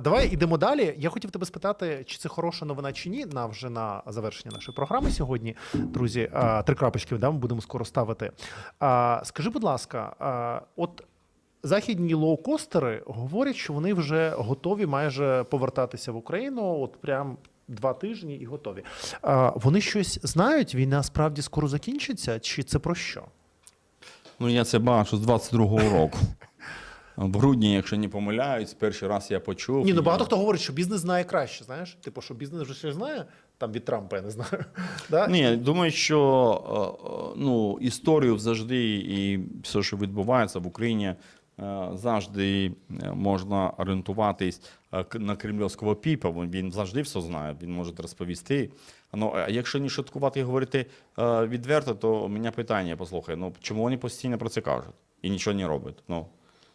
Давай ідемо далі. Я хотів тебе спитати, чи це хороша новина чи ні. На вже на завершення нашої програми сьогодні, друзі. Три крапочки да, ми будемо скоро ставити. Скажи, будь ласка, от західні лоукостери говорять, що вони вже готові майже повертатися в Україну. От прям. Два тижні і готові. Вони щось знають? Війна справді скоро закінчиться? Чи це про що? Ну, я це бачу з 22-го року. В грудні, якщо не помиляюсь, перший раз я почув. Ні, ну багато хто говорить, що бізнес знає краще. Знаєш, типу, що бізнес вже щось знає там від Трампа, я не знаю. Да? Ні, думаю, що е, е, ну, історію завжди і все, що відбувається в Україні, е, завжди можна орієнтуватись на кремлівського піпа. Він- завжди все знає, він може розповісти. Ну, а якщо не шуткувати і говорити відверто, то у мене питання, послухай, ну чому вони постійно про це кажуть і нічого не роблять? Ну,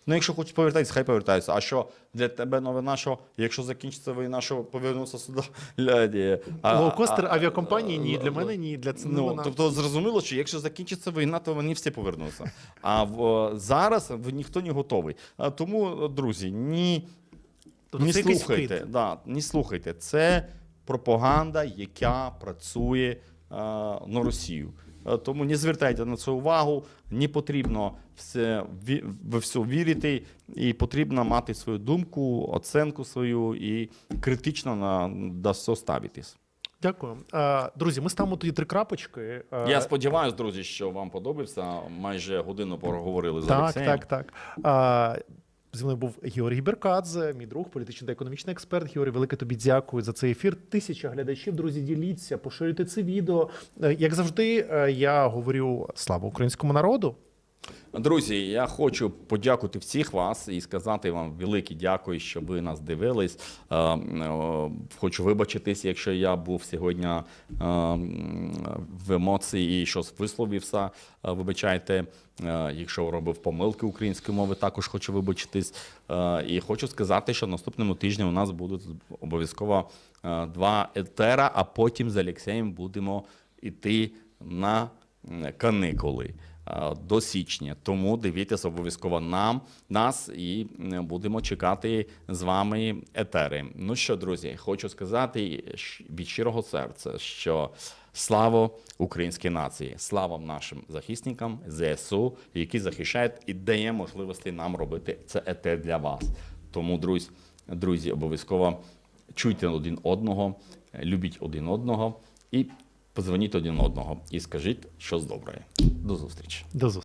Ну, якщо хочуть повертатися, хай повертаються. А що для тебе новина, що якщо закінчиться війна, що повернуться сюди? Ляді. Лоукостер авіакомпанії ні, для мене ні, для це Ну, новина. тобто зрозуміло, що якщо закінчиться війна, то вони всі повернуться. А в, зараз ніхто не готовий. А тому, друзі, ні, Тобто не слухайте. Да, не слухайте. Це пропаганда, яка працює е, на Росію. Е, Тому не звертайте на це увагу. Не потрібно все в все вірити, і потрібно мати свою думку, оценку свою і критично на до все ставитись. Дякую. Е, Друзі, ми ставимо тоді три крапочки. Е, Я сподіваюся, друзі, що вам подобався. Майже годину проговорили з Так, Олексієм. так, так. Зі мною був Георгій Беркадзе, мій друг, політичний та економічний експерт. Георгій, велике тобі дякую за цей ефір. Тисяча глядачів. Друзі, діліться, поширюйте це відео. Е, Як завжди, е, я говорю слава українському народу. Друзі, я хочу подякувати всіх вас і сказати вам велике дякую, що ви нас дивились. Е, е, Хочу вибачитись, якщо я був сьогодні е, в емоції і щось висловився. Вибачайте, якщо робив помилки української мови, також хочу вибачитись. І хочу сказати, що наступному тижні у нас будуть обов'язково два етера, а потім з Олексієм будемо йти на каникули до січня. Тому дивіться обов'язково нам, нас і е, будемо чекати з вами етери. Ну що, друзі, хочу сказати від щирого серця, що слава українській нації, слава нашим захисникам ЗСУ, які захищають і дає можливості нам робити це етер для вас. Тому, друзі, друзі, обов'язково чуйте один одного, любіть один одного і позвоніть один одного і скажіть що з доброї. До зустрічі. До зустрічі.